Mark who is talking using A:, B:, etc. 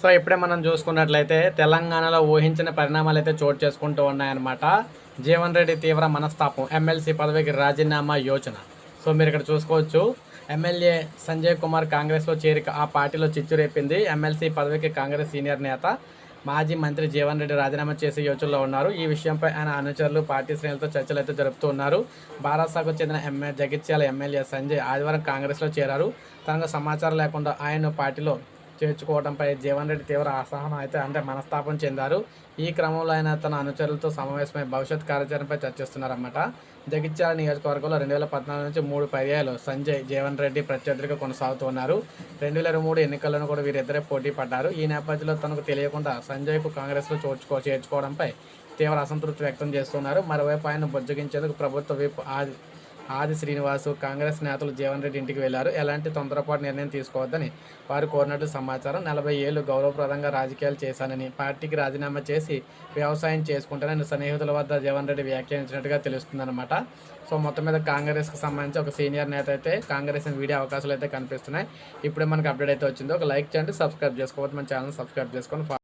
A: So ఇప్పుడే మనం చూసుకున్నట్లయితే తెలంగాణలో ఊహించిన పరిణామాలు అయితే చోటు చేసుకుంటూ ఉన్నాయన్నమాట. జీవన్ రెడ్డి తీవ్ర మనస్తాపం ఎమ్మెల్సీ పదవికి రాజీనామా యోచన. సో మీరు ఇక్కడ చూసుకోవచ్చు ఎమ్మెల్యే సంజయ్ కుమార్ కాంగ్రెస్లో చేరిక ఆ పార్టీలో చిచ్చు రేపింది ఎమ్మెల్సీ పదవికి కాంగ్రెస్ సీనియర్ నేత మాజీ మంత్రి జీవన్ రెడ్డి రాజీనామా చేసే యోచనలో ఉన్నారు. ఈ విషయంపై ఆయన అనుచరులు పార్టీ శ్రేణులతో చర్చలు అయితే జరుపుతూ ఉన్నారు. బారాసాకు చెందిన ఎమ్మె జగిత్యాల ఎమ్మెల్యే సంజయ్ ఆదివారం కాంగ్రెస్లో చేరారు. తనకు సమాచారం లేకుండా ఆయన పార్టీలో చేర్చుకోవడంపై జీవన్ రెడ్డి తీవ్ర అసహనం అయితే అంటే మనస్తాపం చెందారు. ఈ క్రమంలో ఆయన తన అనుచరులతో సమావేశమై భవిష్యత్ కార్యాచరణపై చర్చిస్తున్నారన్నమాట. జగిత్యాల నియోజకవర్గంలో రెండు వేల పద్నాలుగు నుంచి మూడు పర్యాయాలు సంజయ్ జీవన్ రెడ్డి ప్రత్యర్థిగా కొనసాగుతున్నారు రెండు వేల ఇరవై మూడు ఎన్నికలను కూడా వీరిద్దరే పోటీ పడ్డారు. ఈ నేపథ్యంలో తనకు తెలియకుండా సంజయ్కు కాంగ్రెస్లో చోర్చుకో చేర్చుకోవడంపై తీవ్ర అసంతృప్తి వ్యక్తం చేస్తున్నారు. మరోవైపు ఆయన బుజ్జగించేందుకు ప్రభుత్వ విప్ ఆది శ్రీనివాసు కాంగ్రెస్ నేతలు జీవన్ రెడ్డి ఇంటికి వెళ్ళారు. ఎలాంటి తొందరపాటు నిర్ణయం తీసుకోవద్దని వారు కోరినట్లు సమాచారం నలభై ఏళ్ళు గౌరవప్రదంగా రాజకీయాలు చేశానని పార్టీకి రాజీనామా చేసి వ్యవసాయం చేసుకుంటానని సన్నిహితుల వద్ద జీవన్ రెడ్డి వ్యాఖ్యానించినట్టుగా తెలుస్తుందన్నమాట. సో మొత్తం మీద కాంగ్రెస్కి సంబంధించి ఒక సీనియర్ నేత అయితే కాంగ్రెస్ వీడియో అవకాశాలు అయితే కనిపిస్తున్నాయి. ఇప్పుడే మనకు అప్డేట్ అయితే వచ్చింది. ఒక లైక్ చేయండి సబ్స్క్రైబ్ చేసుకోవద్దు. మన ఛానల్ సబ్స్క్రైబ్ చేసుకొని